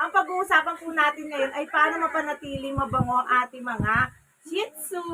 Ang pag-uusapan po natin ngayon ay paano mapanatiling mabango ang ating mga Shih Tzu.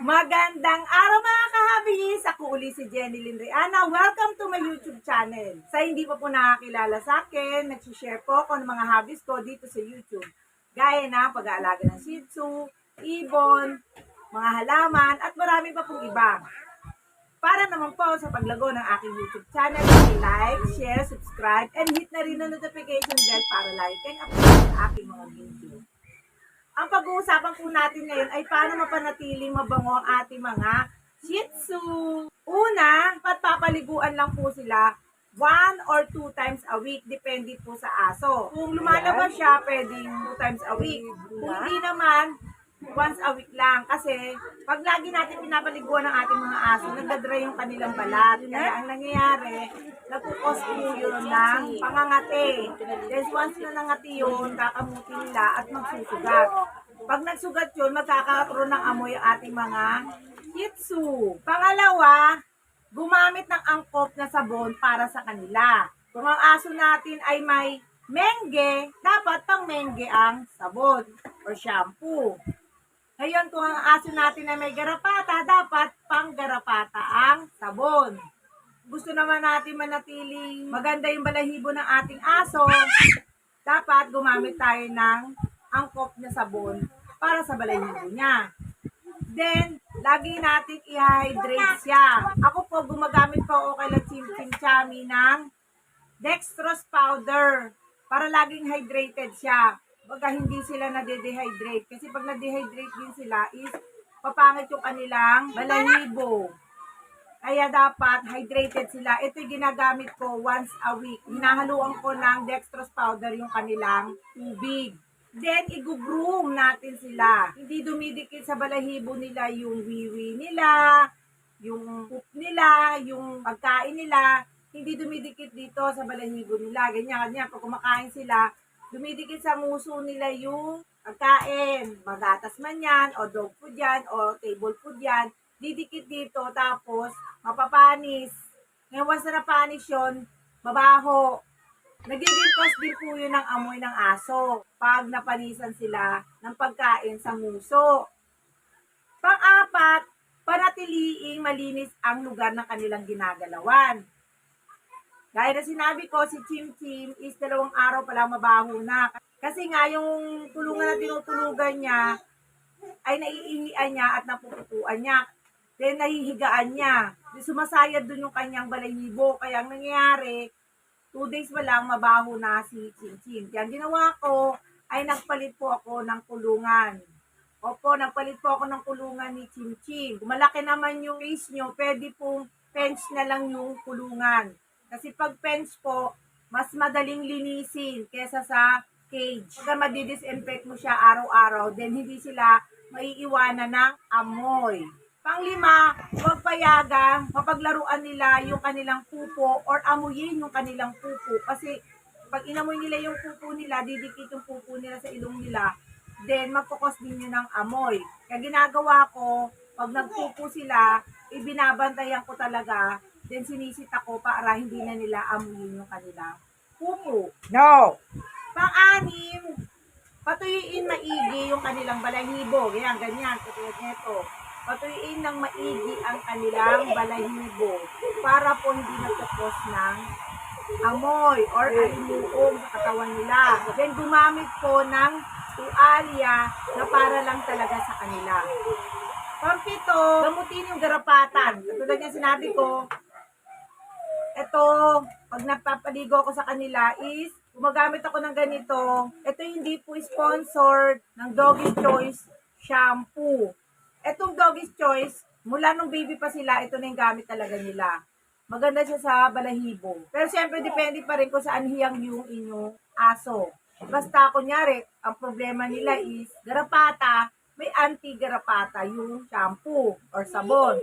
Magandang araw mga kahabis! Ako uli si Jenny Lindriana. Welcome to my YouTube channel. Sa hindi pa po nakakilala sa akin, nagsishare po ako ng mga habis ko dito sa YouTube. Gaya na pag-aalaga ng Shih Tzu, ibon, mga halaman, at marami pa pong iba. Para naman po sa paglago ng aking YouTube channel, like, share, subscribe, and hit na rin ang notification bell para lagi kayong update sa aking mga video. Ang pag-uusapan po natin ngayon ay paano mapanatiling mabango ang ating mga Shih Tzu. Una, patpapaliguan lang po sila one or two times a week, depende po sa aso. Kung lumalabas siya, pwedeng two times a week. Kung hindi naman, once a week lang. Kasi, pag lagi natin pinapaliguan ng ating mga aso, nagdadry yung kanilang balat. Kaya ang nangyayari, nagkukos po yun ng pangangati. Then once na nangati yun, kakamuti nila at magsusugat. Pag nagsugat yun, magkakaroon ng amoy ang ating mga Tzu. Pangalawa, gumamit ng angkop na sabon para sa kanila. Kung ang aso natin ay may mengge, dapat pang mengge ang sabon or shampoo. Ngayon, kung ang aso natin ay may garapata, dapat pang garapata ang sabon. Gusto naman natin manatiling maganda yung balahibo ng ating aso, dapat gumamit tayo ng angkop na sabon para sa balahibo niya. Then, lagi natin i-hydrate siya. Ako po, gumagamit po ako kay La Chimpin Chami ng dextrose powder para laging hydrated siya. Baga hindi sila nade-dehydrate. Kasi pag nade-dehydrate din sila is papangit yung kanilang balahibo. Kaya dapat hydrated sila. Ito yung ginagamit ko once a week. Hinahaluan ko ng dextrose powder yung kanilang tubig. Then, i-groom natin sila. Hindi dumidikit sa balahibo nila yung wiwi nila, yung poop nila, yung pagkain nila. Hindi dumidikit dito sa balahibo nila. Ganyan, ganyan. Pag kumakain sila, dumidikit sa nguso nila yung pagkain. Magatas man yan, o dog food yan, o table food yan. Didikit dito, tapos mapapanis. Ngayon, once na napanis yun, mabaho. Nagiging cause din po yun ng amoy ng aso pag napanisan sila ng pagkain sa nguso. Pang-apat, panatiliing malinis ang lugar ng kanilang ginagalawan. Gaya na sinabi ko, si Chim Chim is dalawang araw pa lang mabaho na. Kasi nga, yung tulungan na tinutulugan niya, ay naiingian niya at napuputuan niya. Then, nahihigaan niya. Then, sumasayad dun yung kanyang balahibo. Kaya ang nangyayari, two days pa lang mabaho na si Chin Chin. Kaya ginawa ko ay nagpalit po ako ng kulungan. Opo, nagpalit po ako ng kulungan ni. Kung malaki naman yung face nyo, pwede pong fence na lang yung kulungan. Kasi pag fence po, mas madaling linisin kesa sa cage. Pagka madidisinfect mo siya araw-araw, then hindi sila maiiwanan ng amoy. Panglima, huwag payagang mapaglaruan nila yung kanilang pupo or amuyin yung kanilang pupo. Kasi pag inamoy nila yung pupo nila, didikit yung pupo nila sa ilong nila, then magkukos din yun ng amoy. Kaya ginagawa ko, pag nagpupo sila, ibinabantayan ko talaga, then sinisita ko para hindi na nila amuyin yung kanilang pupo. No. Pang-anim, patuyuin maigi yung kanilang balahibo. Ganyan, ganyan, katulad nito. Patuyuin ng maigi ang kanilang balahibo para po hindi natukos ng amoy or alimuong sa katawan nila. Then gumamit po ng tualya na para lang talaga sa kanila. Pampito, gamutin yung garapatan. Katulad niya sinabi ko, ito, pag napapaligo ako sa kanila is, gumagamit ako ng ganito. Ito hindi po sponsored ng Doggy's Choice shampoo. Itong Doggy's Choice, mula nung baby pa sila, ito na yung gamit talaga nila. Maganda siya sa balahibo. Pero siyempre, depende pa rin kung saan hiyang yung inyong aso. Basta, kunyari, ang problema nila is garapata, may anti-garapata yung shampoo or sabon.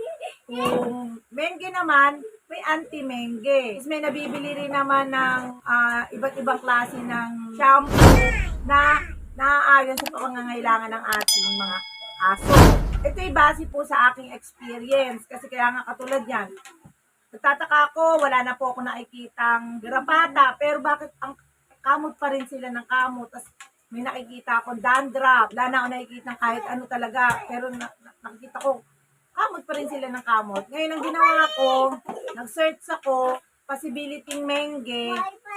Kung mengge naman, may anti-mengge. Tapos may nabibili rin naman ng ah, iba't ibang klase ng shampoo na naaayon sa pangangailangan ng ating mga aso. Ito'y base po sa aking experience. Kasi kaya nga katulad yan, Nagtataka ako, wala na po ako nakikitang garapata. Pero bakit ang kamot pa rin sila ng kamot? Tapos may nakikita akong dandruff. Wala na ako nakikita kahit ano talaga. Pero na- nakikita ko, kamot pa rin sila ng kamot. Ngayon, ang ginawa ko, nag-search ako, possibility mengge.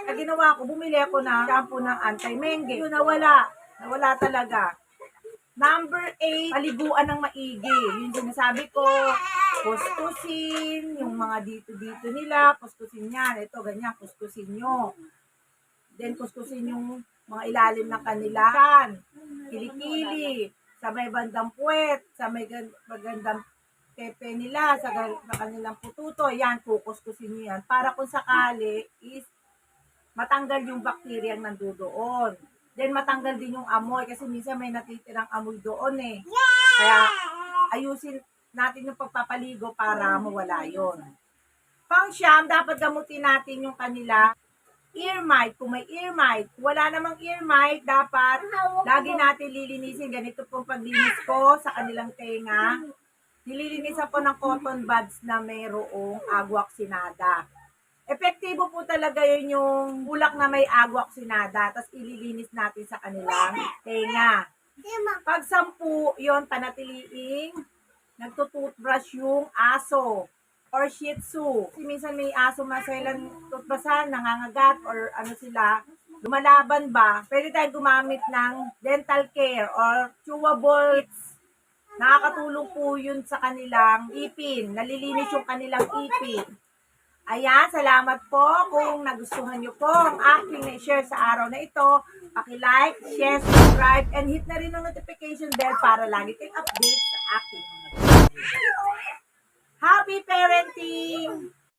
Ang ginawa ko, bumili ako ng shampoo ng anti-mengge. Yun, nawala. Nawala talaga. Number 8, paliguan ng maigi. Yung sinasabi ko, kuskusin, yung mga dito-dito nila, kuskusin yan. Ito, ganyan, kuskusin nyo. Then, kuskusin yung mga ilalim ng kanila. Kan, kilikili, sa may bandang puwet, sa may gan- magandang pepe nila, sa, sa kanilang pututo, yan, kukuskusin nyo yan. Para kung sakali, is matanggal yung bakterya ang nandoon. Then matanggal din yung amoy kasi minsan may natitirang amoy doon eh. Kaya ayusin natin yung pagpapaligo para mawala yon. Pang siyam, dapat gamutin natin yung kanila ear mite. Kung may ear mite, wala namang ear mite, dapat lagi natin lilinisin. Ganito pong paglinis ko sa kanilang tenga. Nililinisan ko ng cotton buds na mayroong agwaksinada. Epektibo po talaga yun yung bulak na may agwaksinada, tapos ililinis natin sa kanilang tenga. Pag sampu, yon panatiliing nagtutoothbrush yung aso or shih tzu. Kasi minsan may aso maselan toothbrushan, nangangagat or ano sila, lumalaban ba, pwede tayong gumamit ng dental care or chewable Nakakatulong po yun sa kanilang ipin. Nalilinis yung kanilang ipin. Ayan, salamat po kung nagustuhan nyo po ang aking na-share sa araw na ito. Paki-like, share, subscribe, and hit na rin ang notification bell para lagi kayong update sa aking mga video. Happy parenting!